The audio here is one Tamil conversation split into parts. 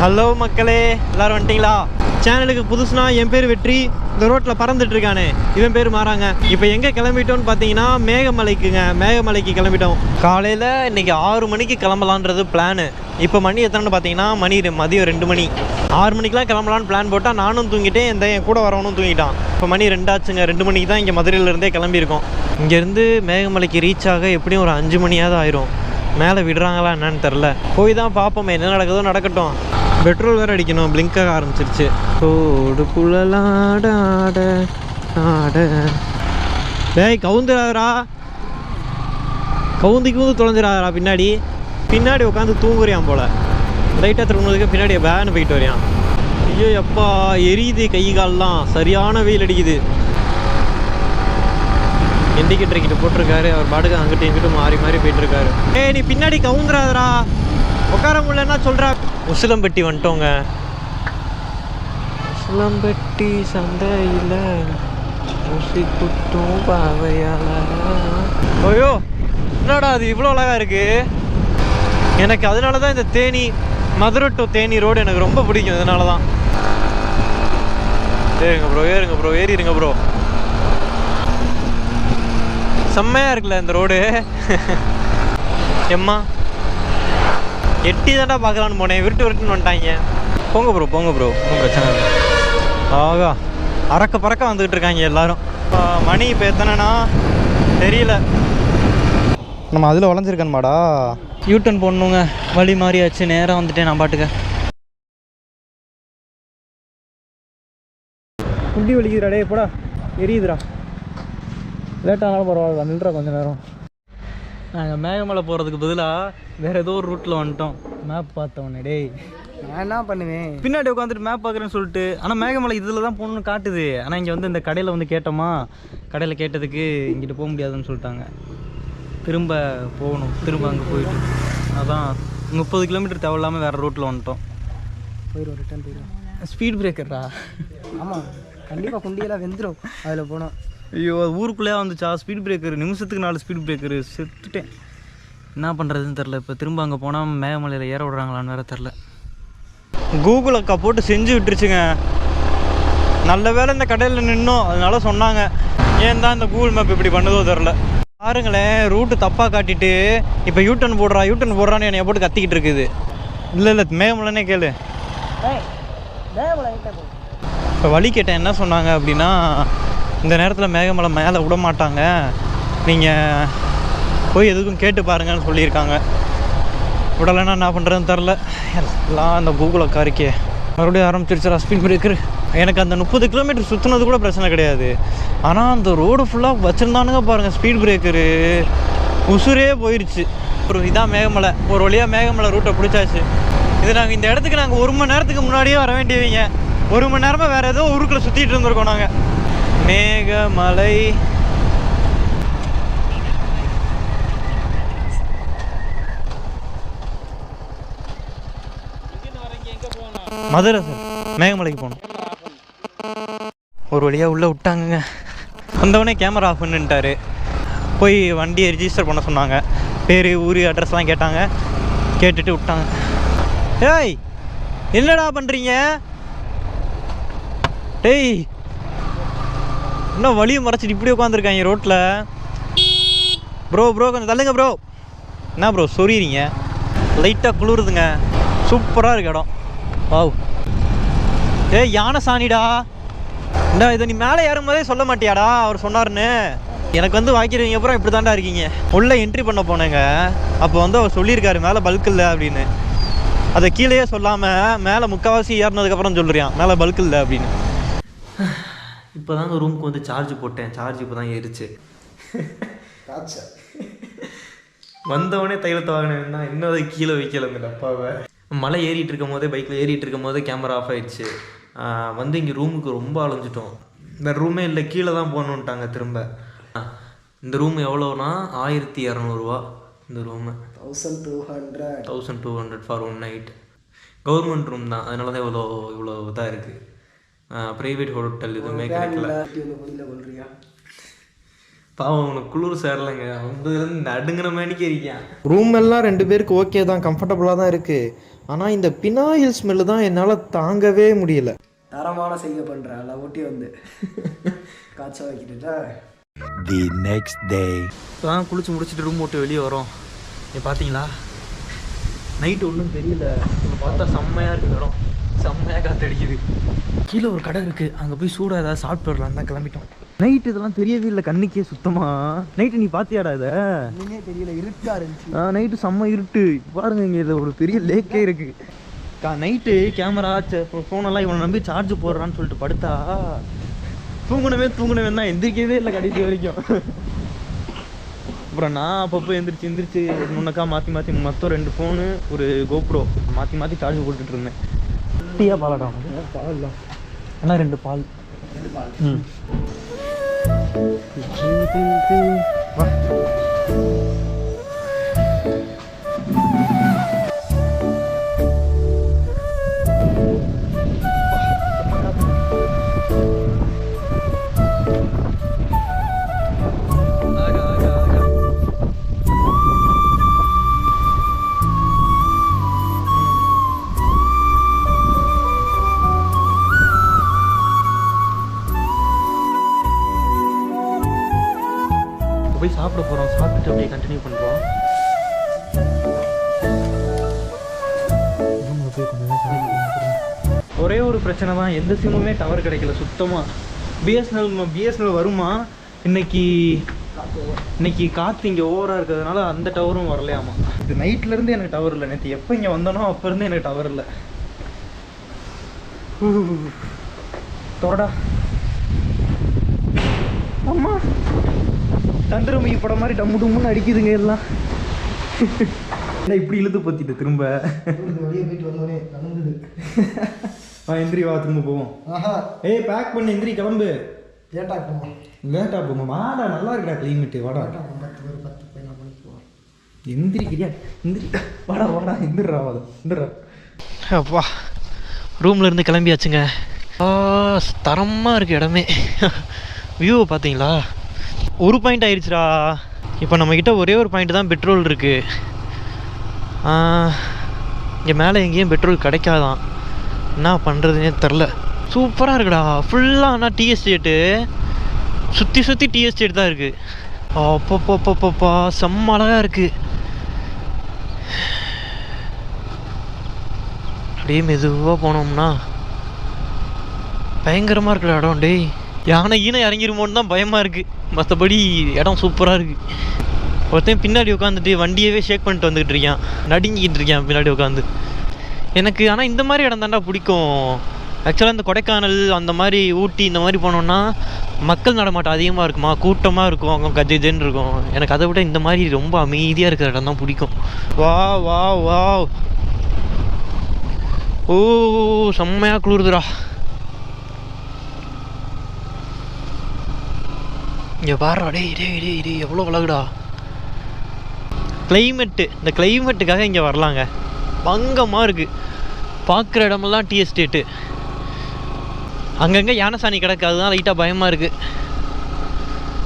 ஹலோ மக்களே. எல்லாரும் வந்துட்டீங்களா? சேனலுக்கு புதுசுனா என் பேர் வெற்றி. இந்த ரோட்டில் பறந்துட்டு இருக்கானே. இவன் பேர் மாறாங்க. இப்போ எங்கே கிளம்பிட்டோம்னு பார்த்தீங்கன்னா மேகமலைக்குங்க. மேகமலைக்கு கிளம்பிட்டோம். காலையில் இன்னைக்கு ஆறு மணிக்கு கிளம்பலான்றது பிளானு இப்போ மணி எத்தனைன்னு பார்த்தீங்கன்னா மணி மதியம் ரெண்டு மணி. ஆறு மணிக்கெலாம் கிளம்பலான்னு பிளான் போட்டால் நானும் தூங்கிட்டேன். இந்த என் கூட வரவனும் தூங்கிட்டான். இப்போ மணி ரெண்டாச்சுங்க. ரெண்டு மணிக்கு தான் இங்கே மதுரையிலேருந்தே கிளம்பியிருக்கோம். இங்கேருந்து மேகமலைக்கு ரீச் ஆக எப்படியும் ஒரு அஞ்சு மணியாவது ஆயிரும். மேலே விடுறாங்களா என்னன்னு தெரில போய் தான் பார்ப்போமே என்ன நடக்குதோ நடக்கட்டும். பெட்ரோல் வேறு அடிக்கணும் ஆக ஆரம்பிச்சிருச்சு. ஓடு புழலாட ஆட டேய் கவுந்துடாதரா கவுந்தி கவுந்து தொலைஞ்சிடாதரா பின்னாடி. பின்னாடி உட்காந்து தூங்குறியான் போல. லைட்டாக திரும்பினதுக்கு பின்னாடி வேன் போயிட்டு வரியான் ஐயோ எப்பா எரியுது கை கால்லாம். சரியான வெயில் அடிக்குது. இண்டிகேட்டர் கிட்ட போட்டிருக்காரு. அவர் பாட்டுக்கு அங்கிட்டு இங்கிட்டு மாறி மாறி போயிட்டு இருக்காரு. ஏய் நீ பின்னாடி கவுந்துறாதடா. உட்கார முடியலன்னா சொல்றா. உசிலம்பட்டி வந்துட்டோங்க. உசிலம்பட்டி சந்தையில் ஊசி குட்டும் பாவையால. ஐயோ என்னடா அது இவ்வளோ அழகா இருக்கு? எனக்கு அதனால தான் இந்த தேனி மதுரை டு தேனி ரோடு எனக்கு ரொம்ப பிடிக்கும் இதனால தான் ஏறுங்க ப்ரோ ஏறுங்க ப்ரோ ஏறிடுங்க ப்ரோ செம்மையா இருக்குல்ல இந்த ரோடு. எம்மா? எட்டி தாண்டா பார்க்கலான்னு போனேன். விருட்டு விருட்டுன்னு வந்துட்டாங்க. போங்க ப்ரோ போங்க ப்ரோ ஒன்றும் பிரச்சனை இல்லை. ஆகா அறக்க பறக்க வந்துக்கிட்டு இருக்காங்க எல்லாரும். மணி இப்போ எத்தனைனா? தெரியல. நம்ம அதில் வளைஞ்சிருக்கணுமாடா? யூட்டன் போடணுங்க. வழி மாறியாச்சு நேராக வந்துட்டேன் நான் பாட்டுக்க. குண்டி வலிக்குதுடா டே போடா. எரியுதுடா. லேட்டானாலும் பரவாயில்ல நில்றா கொஞ்ச நேரம். நாங்கள் மேகமலை போகிறதுக்கு பதிலாக வேறு ஏதோ ஒரு ரூட்டில் வந்துட்டோம். மேப் பார்த்தவொன்னே டேய். நான் என்ன பண்ணுவேன்? பின்னாடி உட்காந்துட்டு மேப் பார்க்குறேன்னு சொல்லிட்டு ஆனால் மேகமலை இதில் தான் போகணும்னு காட்டுது. ஆனால் இங்கே வந்து இந்த கடையில் வந்து கேட்டோமா கடையில் கேட்டதுக்கு இங்கிட்டு போக முடியாதுன்னு சொல்லிட்டாங்க. திரும்ப போகணும் திரும்ப அங்கே போயிட்டு. அதான் முப்பது கிலோமீட்டர் தேவையில்லாமல் வேறு ரூட்டில் வந்துட்டோம். போயிடுவோம் ரிட்டர்ன் போயிடுவோம் ஸ்பீட் பிரேக்கர்ரா ஆமாம் கண்டிப்பாக குண்டியெல்லாம் வெந்துடும் அதில் போனால் ஐயோ அது ஊருக்குள்ளேயே வந்துச்சா? ஸ்பீட் பிரேக்கர் நிமிஷத்துக்கு நாலு ஸ்பீட் பிரேக்கர் செத்துட்டேன். என்ன பண்ணுறதுன்னு தெரில இப்போ திரும்ப அங்கே போனால் மேகமலையில் ஏற விடுறாங்களான்னு வேற தெரில கூகுள் அக்கா போட்டு செஞ்சு விட்டுருச்சுங்க. நல்ல வேளை இந்த கடையில் நின்னோம். அதனால சொன்னாங்க. ஏன் தான் இந்த கூகுள் மேப் இப்படி பண்ணுதோ தெரில பாருங்களேன் ரூட்டு தப்பாக காட்டிட்டு இப்போ யூட்டன் போடுறா யூட்டன் போடுறான்னு என்னைய போட்டு கத்திக்கிட்டு இருக்குது. இல்லை இல்லை மேகமலைன்னே கேளு. இப்போ வழி கேட்டேன். என்ன சொன்னாங்க அப்படின்னா இந்த நேரத்தில் மேகமலை மேலே விட மாட்டாங்க. நீங்கள் போய் எதுக்கும் கேட்டு பாருங்கன்னு சொல்லியிருக்காங்க. விடலைன்னா என்ன பண்ணுறதுன்னு தெரில எல்லாம் அந்த கூகுளை காரிக்கே. மறுபடியும் ஆரம்பிச்சிருச்சு ஸ்பீட் பிரேக்கர் எனக்கு அந்த முப்பது கிலோமீட்டர் சுற்றுனது கூட பிரச்சனை கிடையாது. ஆனால் அந்த ரோடு ஃபுல்லாக வச்சுருந்தானுங்க பாருங்கள் ஸ்பீட் பிரேக்கரு உசுரே போயிடுச்சு ஒரு இதான் மேகமலை. ஒரு வழியாக மேகமலை ரூட்டை பிடிச்சாச்சு. இது நாங்கள் இந்த இடத்துக்கு நாங்கள் ஒரு மணி நேரத்துக்கு முன்னாடியே வர வேண்டியவங்க. ஒரு மணி நேரமாக வேறு ஏதோ ஊருக்குள்ளே சுற்றிட்டு இருந்திருக்கோம் நாங்கள் மேகமலை. மதுரை சார் மேகமலைக்கு போகணும். ஒரு வழியாக உள்ளே விட்டாங்கங்க. வந்தவொடனே கேமரா ஆஃப் பண்ணிட்டாரு. போய் வண்டியை ரிஜிஸ்டர் பண்ண சொன்னாங்க. பேர் ஊர் அட்ரஸ்லாம் கேட்டாங்க. கேட்டுட்டு விட்டாங்க. ஏய் என்னடா பண்ணுறீங்க டேய் இன்னும் வழியை மறைச்சிட்டு இப்படி உட்காந்துருக்காங்க ரோட்டில் ப்ரோ ப்ரோ கொஞ்சம் தள்ளுங்க ப்ரோ என்ன ப்ரோ சொறீங்க லைட்டாக குளிருதுங்க. சூப்பராக இருக்கு இடம். வாவ் ஏய் யானை சாணிடா இந்தா இதை நீ மேலே ஏறும்போதே சொல்ல மாட்டியாடா அவர் சொன்னார்ன்னு. எனக்கு வந்து வாய்க்கிறவங்க அப்புறம் இப்படி தாண்டா இருக்கீங்க. உள்ளே என்ட்ரி பண்ண போனேங்க. அப்போ வந்து அவர் சொல்லியிருக்காரு மேலே பல்க் இல்லை அப்படின்னு. அதை கீழேயே சொல்லாமல் மேலே முக்கால்வாசி ஏறினதுக்கப்புறம் சொல்கிறியான் மேலே பல்க் இல்லை அப்படின்னு. இப்போ தாங்க ரூமுக்கு வந்து சார்ஜ் போட்டேன். சார்ஜ் இப்போ தான் ஏறிச்சு வந்தவொடனே தைலத்தை வாங்கினேன்னா இன்னும் அதை கீழே வைக்கல அந்த டப்பாவை. மலை ஏறிட்டு இருக்கும் போதே பைக்கில் ஏறிட்டு இருக்கும் போதே கேமரா ஆஃப் ஆயிடுச்சு. வந்து இங்கே ரூமுக்கு ரொம்ப அலைஞ்சிட்டோம். இந்த ரூமே இல்லை கீழே தான் போகணுன்ட்டாங்க திரும்ப. இந்த ரூம் எவ்வளோனா ஆயிரத்தி இரநூறுவா இந்த room thousand two hundred thousand two hundred for one night government room தான். அதனால தான் இவ்வளோ இவ்வளோ இதாக இருக்குது ப்ரைவேட் ஹோட்டல் எதுவுமே கிடைக்கல. பாவம் அவனுக்கு குளிர் சேரலைங்க. வந்ததுலேருந்து நடுங்கிற மாதிரிக்கே இருக்கான் ரூம் எல்லாம் ரெண்டு பேருக்கு ஓகே தான் கம்ஃபர்டபுளாக தான் இருக்குது ஆனால் இந்த பினாயில் ஸ்மெல்லு தான் என்னால் தாங்கவே முடியல. தரமான செய்ய பண்ணுறேன் ஊட்டி வந்து. காய்ச்ச வைக்கிறீங்களா The next day. இப்போதான் குளிச்சு முடிச்சுட்டு ரூம் விட்டு வெளியே வரோம். நீ பார்த்தீங்களா நைட் ஒன்றும் தெரியல. இப்போ பார்த்தா செம்மையாக இருக்குது இடம். செம்மையாக காத்தடிக்குது. கீழே ஒரு கடை இருக்குது அங்கே போய் சூடாக ஏதாவது சாப்பிட்டு வரலாம் தான் கிளம்பிட்டோம். நைட் இதெல்லாம் தெரியவே இல்லை. கண்ணுக்கே சுத்தமாக நைட்டு நீ பார்த்தியாடா இதை? தெரியல. இருட்டா இருந்துச்சு. ஆ நைட்டு செம்ம இருட்டு. பாருங்க இங்கே இது ஒரு பெரிய லேக்கே இருக்கு. கா நைட்டு கேமரா ஃபோனெல்லாம் இவனை நம்பி சார்ஜ் போடுறான்னு சொல்லிட்டு படுத்தா. தூங்கணுமே தூங்கணுமே தான் எந்திரிக்கவே இல்லை கடைசி வரைக்கும். அப்புறம் நான் அப்பப்போ எந்திரிச்சு எந்திரிச்சு முன்னக்கா மாற்றி மாற்றி மொத்தம் ரெண்டு ஃபோனு ஒரு கோப்ரோ மாற்றி மாற்றி சார்ஜ் போட்டுட்டு இருந்தேன். டீயா பாலாடா பால் அண்ணா ரெண்டு பால்? ம். அப்படியே கண்டினியூ பண்ணுறோம் ஒரே ஒரு பிரச்சனை தான். எந்த சிம்முமே டவர் கிடைக்கல சுத்தமாக பிஎஸ்என்எல் பிஎஸ்என்எல் வருமா? இன்னைக்கு இன்னைக்கு காற்று இங்கே ஓவராக இருக்கிறதுனால அந்த டவரும் வரலையாமா. இது நைட்லேருந்து எனக்கு டவர் இல்லை. நேற்று எப்போ இங்கே வந்தனோ அப்போருந்து எனக்கு டவர் இல்லை. தொடடா அம்மா. சந்திரமுகி படம் மாதிரி டம்மு டம்முன்னு அடிக்குதுங்க எல்லாம். என்ன இப்படி இழுத்து பத்திட்டு திரும்ப? வெளியே போயிட்டு வந்தோடனே கலந்துது வா எந்திரி வா திரும்ப போவோம். ஆஹா. ஏய் பேக் பண்ணி எந்திரி கிளம்பு. லேட்டா போவோம் லேட்டா போமா? வாடா நல்லா இருக்குடா கிளைமேட்டு வாடா. பத்து பேர் பத்து பதினாலு மணிக்கு போவோம். எந்திரிக்கிறியா? எந்திரி. வாடா வாடா எந்திரா வாடா எந்திரா அப்பா ரூம்ல இருந்து கிளம்பியாச்சுங்க. ஆ தரமாக இருக்குது இடமே. வியூவை பார்த்தீங்களா ஒரு பாயிண்ட் ஆயிடுச்சுடா. இப்போ நம்மக்கிட்ட ஒரே ஒரு பாயிண்ட் தான் பெட்ரோல் இருக்குது இங்கே மேலே எங்கேயும் பெட்ரோல் கிடைக்காதான். என்ன பண்ணுறதுனே தெரில. சூப்பராக இருக்குடா. ஃபுல்லாக ஆனால் டீ எஸ்டேட்டு சுற்றி சுற்றி டீ எஸ்டேட் தான் இருக்குது அப்பப்பப்பப்பப்பா செம்ம அழகாக இருக்குது அப்படியே மெதுவாக போனோம்னா பயங்கரமாக இருக்குடா இடம் டேய். யானை ஈனை இறங்கிருமோன்னு தான் பயமாக இருக்குது மற்றபடி இடம் சூப்பராக இருக்குது ஒருத்தன் பின்னாடி உட்காந்துட்டு வண்டியவே ஷேக் பண்ணிட்டு வந்துக்கிட்டு இருக்கான். நடுங்கிக்கிட்டு இருக்கான் பின்னாடி உட்காந்து எனக்கு ஆனால் இந்த மாதிரி இடம் தாண்டா பிடிக்கும். ஆக்சுவலாக இந்த கொடைக்கானல் அந்த மாதிரி ஊட்டி இந்த மாதிரி போனோன்னா மக்கள் நடமாட்டம் அதிகமாக இருக்குமா? கூட்டமாக இருக்கும். அங்கே கஜஜன்னு இருக்கும். எனக்கு அதை விட இந்த மாதிரி ரொம்ப அமைதியாக இருக்கிற இடம் தான் பிடிக்கும். வா வா வா ஓ செம்மையாக குளிருதுடா. இங்கே பாருடா டே இடே இடே டேய் எவ்வளோ அழகுடா. கிளைமேட்டு இந்த கிளைமேட்டுக்காக இங்கே வரலாங்க. பங்கமாக இருக்குது பார்க்குற இடமெல்லாம் டீ எஸ்டேட்டு அங்கங்கே யானைசாணி கிடக்கு அதுதான் லைட்டாக பயமாக இருக்குது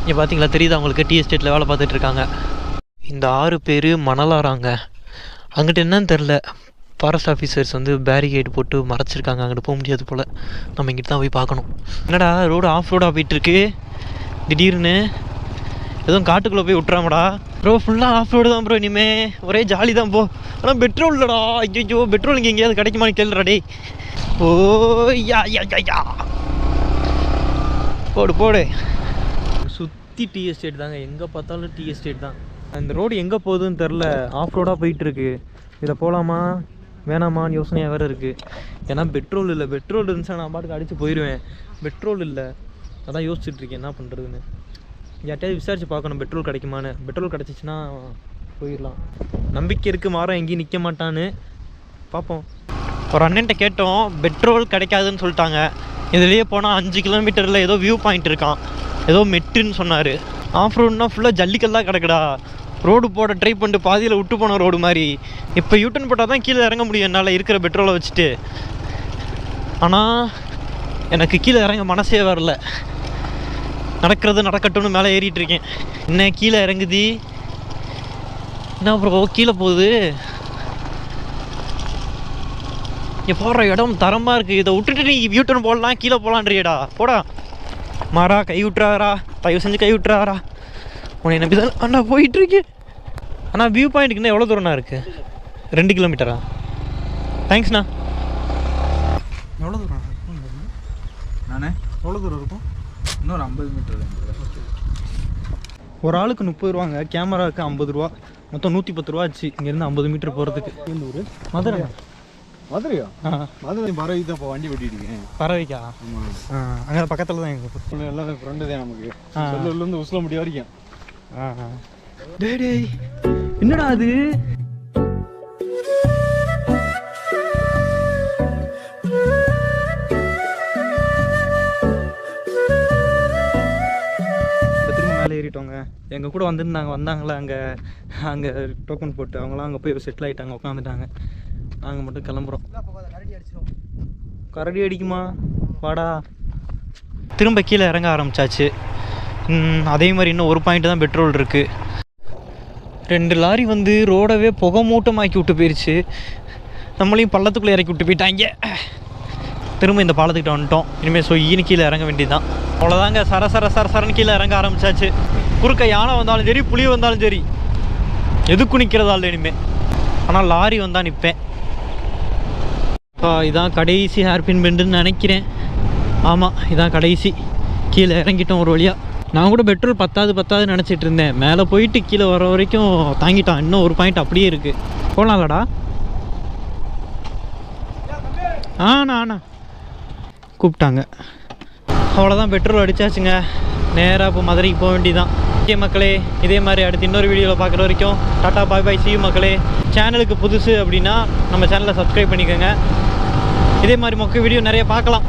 இங்கே பார்த்தீங்களா தெரியுது அவங்களுக்கு டீ எஸ்டேட்டில் வேலை பார்த்துட்ருக்காங்க இந்த ஆறு பேர் மணலாறாங்க. அங்கிட்டு என்னன்னு தெரில ஃபாரஸ்ட் ஆஃபீஸர்ஸ் வந்து பேரிகேட் போட்டு மறைச்சிருக்காங்க. அங்கிட்டு போக முடியாது போல். நம்ம இங்கிட்டு தான் போய் பார்க்கணும். என்னடா ரோடு ஆஃப் ரோடாக போயிட்டுருக்கு திடீர்னு எதுவும் காட்டுக்குள்ளே போய் விட்றாமடா ப்ரோ ஃபுல்லாக ஆஃப் ரோடு தான் ப்ரோ இனிமே. ஒரே ஜாலி தான் போ ஆனால் பெட்ரோல் இல்லைடா. ஐயோ பெட்ரோல் இங்கே எங்கேயாவது கிடைக்குமான்னு கேளுடா ஓ யா யா யா போடு போடு. சுற்றி டீ எஸ்டேட் தாங்க. எங்கே பார்த்தாலும் டீ எஸ்டேட் தான். அந்த ரோடு எங்கே போகுதுன்னு தெரில ஆஃப் ரோடாக போயிட்டுருக்கு. இதை போகலாமா வேணாமான்னு யோசனையாக வேறு இருக்குது ஏன்னா பெட்ரோல் இல்லை. பெட்ரோல் இருந்துச்சா நான் பாட்டுக்கு அடித்து போயிடுவேன் பெட்ரோல் இல்லை. அதான் யோசிச்சுட்ருக்கேன் என்ன பண்ணுறதுன்னு யார்ட்டையாவது விசாரித்து பார்க்கணும் பெட்ரோல் கிடைக்குமான்னு. பெட்ரோல் கிடச்சிச்சின்னா போயிடலாம். நம்பிக்கை இருக்குது மாறம் எங்கேயும் நிற்க மாட்டான்னு. பார்ப்போம். ஒரு அண்ணன்ட்ட கேட்டோம் பெட்ரோல் கிடைக்காதுன்னு சொல்லிட்டாங்க. இதுலேயே போனால் அஞ்சு கிலோமீட்டரில் ஏதோ வியூ பாயிண்ட் இருக்கான். ஏதோ மெட்டுன்னு சொன்னார். ஆஃப் ரோடுனா ஃபுல்லாக ஜல்லிக்கல்லாக கிடக்குடா. ரோடு போட ட்ரை பண்ணிட்டு பாதியில் விட்டு போன ரோடு மாதிரி. இப்போ யூட்டன் போட்டால் தான் கீழே இறங்க முடியும் என்னால் இருக்கிற பெட்ரோலை வச்சுட்டு. ஆனால் எனக்கு கீழே இறங்க மனசே வரல. நடக்கிறது நடக்கட்டும்னு மேலே ஏறிட்டு இருக்கேன் என்ன கீழே இறங்குதி. என்ன ப்ரோ கீழே போகுது. இங்கே போடுற இடம் தரமாக இருக்குது இதை விட்டுட்டு நீ யூட்டன் போடலாம் கீழே போகலான்றியடா போடா. மாறா கை விட்டுறாரா தயவு செஞ்சு கை விட்டுறாரா உன்னை நம்பி தான் அண்ணா போயிட்டுருக்கேன். அண்ணா வியூ பாயிண்ட்டுக்கு இன்னும் எவ்வளோ தூரம்ண்ணா இருக்குது ரெண்டு கிலோமீட்டரா தேங்க்ஸ்ண்ணா எவ்வளோ தூரம் நானே எவ்வளோ தூரம் இருக்கும்? இன்னொரு ஐம்பது மீட்டர் ஒரு ஆளுக்கு முப்பது ரூபாங்க கேமராவுக்கு ஐம்பது ரூபா. மொத்தம் நூற்றி பத்து ரூபா ஆச்சு. இங்கேருந்து ஐம்பது மீட்டர் போகிறதுக்கு மதுரை. மதுரையா? மதுரை பறவை தான் இப்போ வண்டி ஓட்டிட்டு பறவைக்கா? அங்கே பக்கத்தில் தான் எங்கள் எல்லாமே ஃப்ரெண்டு தான் நமக்கு. செல்லூர்லேருந்து உஸ்ல முடிய வரைக்கும். டேய் டேய். என்னடா அது? ஏறிட்டோங்க எங்கள் கூட வந்திருந்தாங்க வந்தாங்களே அங்கே அங்கே டோக்கன் போட்டு. அவங்களாம் அங்கே போய் செட்டில் ஆகிட்டாங்க உட்காந்துட்டாங்க நாங்கள் மட்டும் கிளம்புறோம். கரடி அடிக்குமா? வாடா. திரும்ப கீழே இறங்க ஆரம்பிச்சாச்சு. ம், அதே மாதிரி இன்னும் ஒரு பாயிண்ட் தான் பெட்ரோல் இருக்குது ரெண்டு லாரி வந்து ரோடவே புகை மூட்டமாக்கி விட்டு போயிருச்சு. நம்மளையும் பள்ளத்துக்குள்ளே இறக்கி விட்டு போயிட்டாங்க. திரும்ப இந்த பாலத்துக்கிட்ட வந்துட்டோம். இனிமேல் சொய்யின்னு கீழே இறங்க வேண்டியதுதான். அவ்வளோதாங்க சர சர சர சரன்னு கீழே இறங்க ஆரம்பிச்சாச்சு. குறுக்க யானை வந்தாலும் சரி புலி வந்தாலும் சரி எதுக்கு நிற்கிறதா இல்லை இனிமேல் ஆனால் லாரி வந்தால் நிற்பேன் இப்போ இதான் கடைசி ஹேர்பின் பெண்டுன்னு நினைக்கிறேன். ஆமாம் இதான் கடைசி. கீழே இறங்கிட்டோம் ஒரு வழியாக நான் கூட பெட்ரோல் பத்தாது பத்தாது நினச்சிட்டு இருந்தேன். மேலே போயிட்டு கீழே வர வரைக்கும் தாங்கிட்டான். இன்னும் ஒரு பாயிண்ட் அப்படியே இருக்குது போகலாம்லடா ஆண்ணா ஆண்ணா கூப்பிட்டாங்க. அவ்வளோதான் பெட்ரோல் அடித்தாச்சுங்க நேராக இப்போ மதுரைக்கு போக வேண்டியதான் ஓகே மக்களே இதே மாதிரி அடுத்து இன்னொரு வீடியோவில் பார்க்குற வரைக்கும் டாட்டா பாய் பாய் சியூ மக்களே. சேனலுக்கு புதுசு அப்படின்னா நம்ம சேனலை சப்ஸ்கிரைப் பண்ணிக்கோங்க. இதே மாதிரி மொக்க வீடியோ நிறைய பார்க்கலாம்.